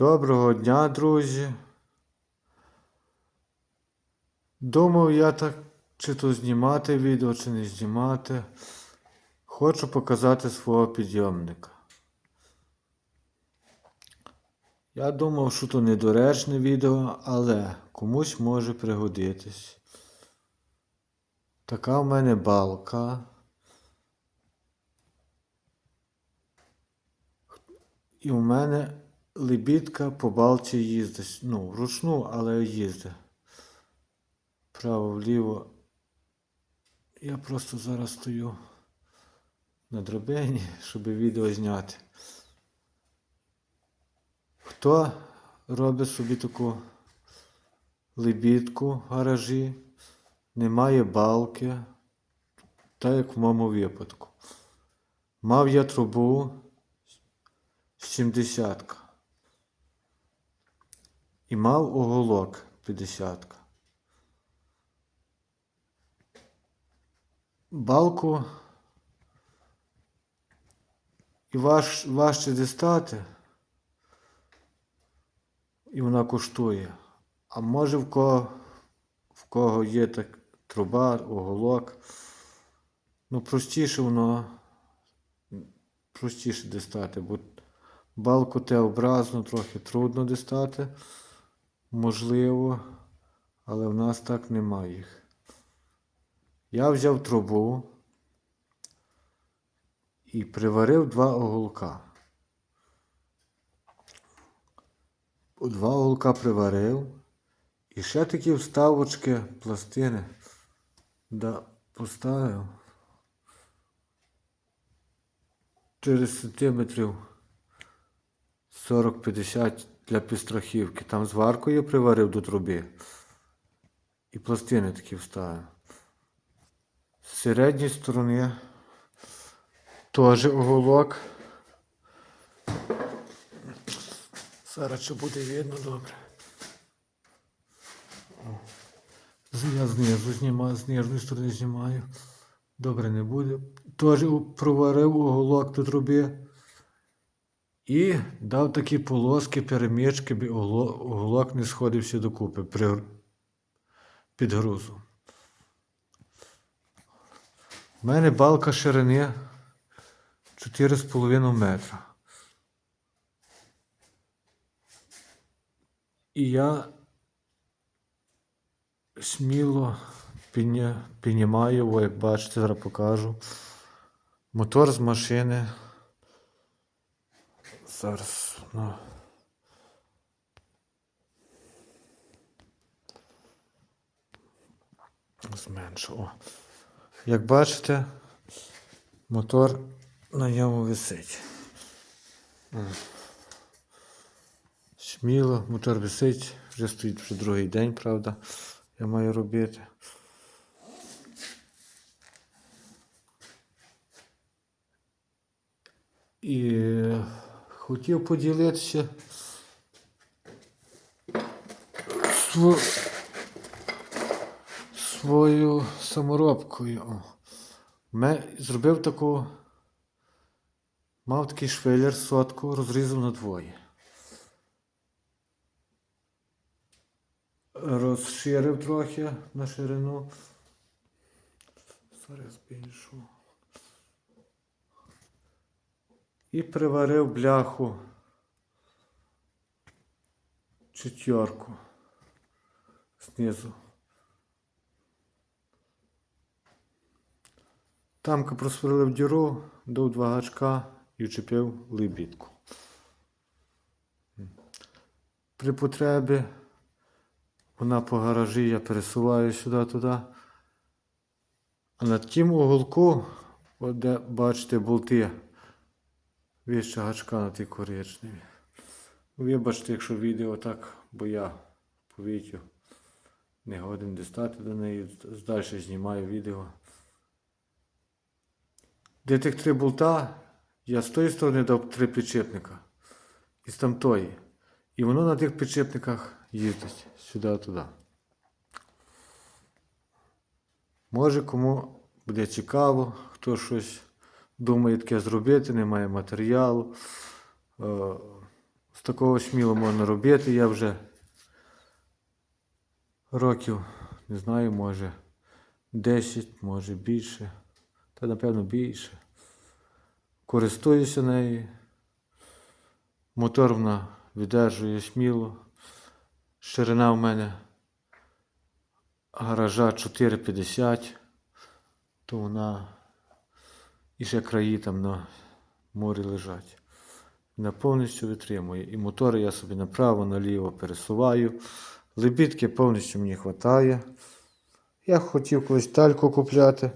Доброго дня, друзі. Думав я так, чи то знімати відео, чи не знімати. Хочу показати свого підйомника. Я думав, що то недоречне відео, але комусь може пригодитись. Така в мене балка. І у мене лебідка по балці їздить. Ну, вручну, але їздить. Право-вліво. Я просто зараз стою на драбині, щоб відео зняти. Хто робить собі таку лебідку в гаражі, немає балки, так як в моєму випадку. Мав я трубу 70 і мав оголок 50. Балку і важ, важче дістати, і вона коштує. А може в кого, в кого є так труба, оголок. Ну, простіше воно простіше дістати, бо балку Т-образно трохи трудно дістати. Можливо, але в нас так немає їх. Я взяв трубу і приварив два оголка. Два оголка приварив. І ще такі вставочки, пластини да, поставив. Через сантиметрів 40-50 для підстрахівки. Там зваркою приварив до труби. І пластини такі вставив. З середньої сторони теж оголок. Зараз що буде видно добре. Я знизу знімаю, з нижньої сторони знімаю. Добре не буде. Теж проварив оголок до труби. І дав такі полоски, перемічки, оголо- не сходився докупи при підгрузу. У мене балка ширини 4,5 метра. І я сміло піднімаю, як бачите, зараз покажу. Мотор з машини. Зараз, ну. Зменшу. О. Як бачите, мотор на ньому висить. Сміло, мотор висить, вже стоїть вже другий день, правда, я маю робити. І хотів поділитися сво- свою саморобкою. Ме- Зробив таку, мав такий швеллер сотку, розрізав на двоє. Розширив трохи на ширину. Зараз збільшу. І приварив бляху четверку знизу. Тамка просверлив діру, дав два гачка і вчепив лебідку. При потребі вона по гаражі я пересуваю сюди-туди. А на тім уголку, де бачите болти, вище гачка на тій коричневі. Вибачте, якщо відео так, бо я по вітю не годен дістати до неї, далі знімаю відео. Де тих три болта, я з тої сторони дав три підшипника. І з тамтої. І воно на тих підшипниках їздить сюди-туди. Може кому буде цікаво, хто щось думає таке зробити, немає матеріалу. Е, З такого сміло можна робити. Я вже років, не знаю, може 10, може більше. Та напевно більше. Користуюся нею. Мотор вона віддержує сміло. Ширина в мене гаража 4,50, то вона і ще краї там на морі лежать. Вона повністю витримує. І мотори я собі направо, наліво пересуваю. Лебідки повністю мені вистачає. Я хотів колись тальку купляти.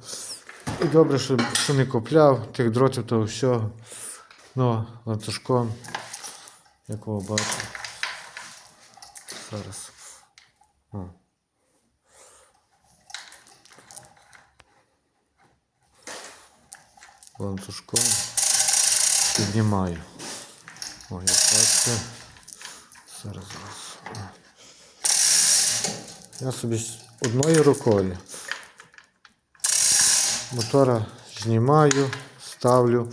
І добре, що, що не купляв тих дротів того всього. Ну, ланцюжком, як ви бачите. Зараз. О. Ланцюжком піднімаю. О, як бачите. Зараз. Я собі одною рукою мотора знімаю, ставлю.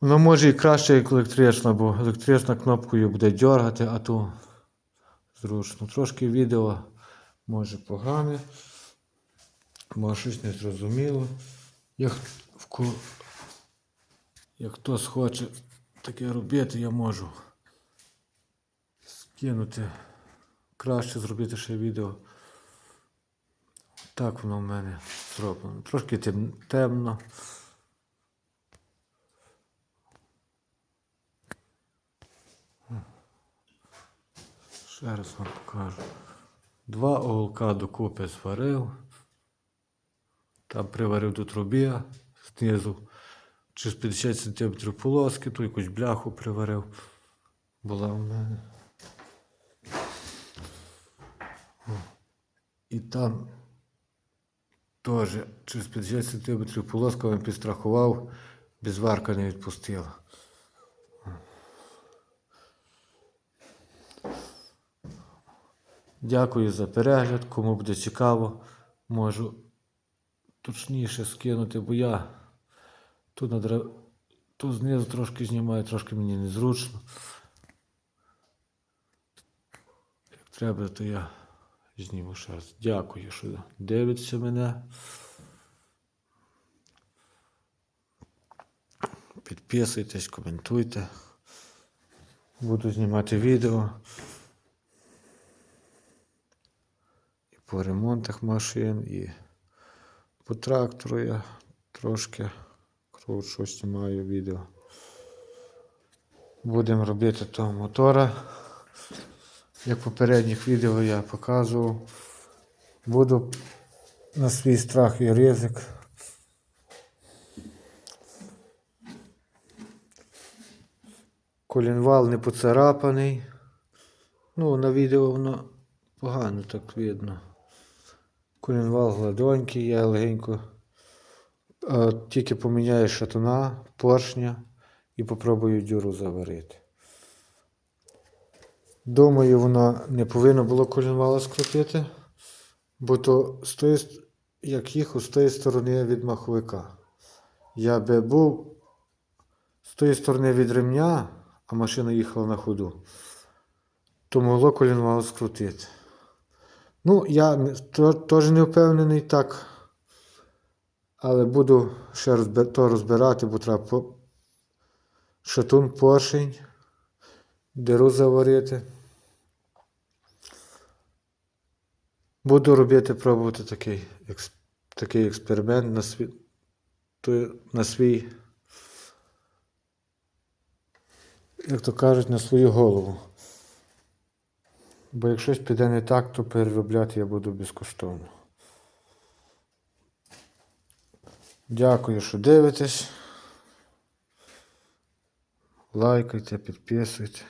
Воно може і краще, як електрична, бо електрична кнопкою буде дергати, а то зручно. Трошки відео може погане, може щось не зрозуміло. Як, в як хтось хоче таке робити, я можу скинути. Краще зробити ще відео. Так воно в мене зроблено. Трошки темно. Ще раз вам покажу. Два оголка докупи зварив. Там приварив до трубі знизу. Через 50 см полоски, ту якусь бляху приварив. Була в мене. І там теж через 50 см полоска він підстрахував, без варка не відпустила. Дякую за перегляд. Кому буде цікаво, можу точніше скинути, бо я тут, надра... тут знизу трошки знімаю, трошки мені незручно. Як треба, то я зніму ще раз. Дякую, що дивиться мене. Підписуйтесь, коментуйте. Буду знімати відео. І по ремонтах машин, і по трактору я трошки кручу, знімаю відео. Будемо робити того мотора. Як в попередніх відео я показував. Буду на свій страх і ризик. Колінвал не поцарапаний. Ну, на відео воно погано так видно. Колінвал гладонький, я легенько тільки поміняю шатуна, поршня і попробую дюру заварити. Думаю, воно не повинно було колінвала скрутити, бо то з тої, як їхав з тої сторони від маховика. Я би був з тої сторони від ремня, а машина їхала на ходу, то могло колінвал скрутити. Ну, я теж не впевнений так. Але буду ще розбир, то розбирати, бо треба по... шатун поршень, диру заварити. Буду робити, пробувати такий, екс- такий експеримент на свій, на свій, як то кажуть, на свою голову. Бо якщо щось піде не так, то переробляти я буду безкоштовно. Дякую, що дивитесь. Лайкайте, підписуйте.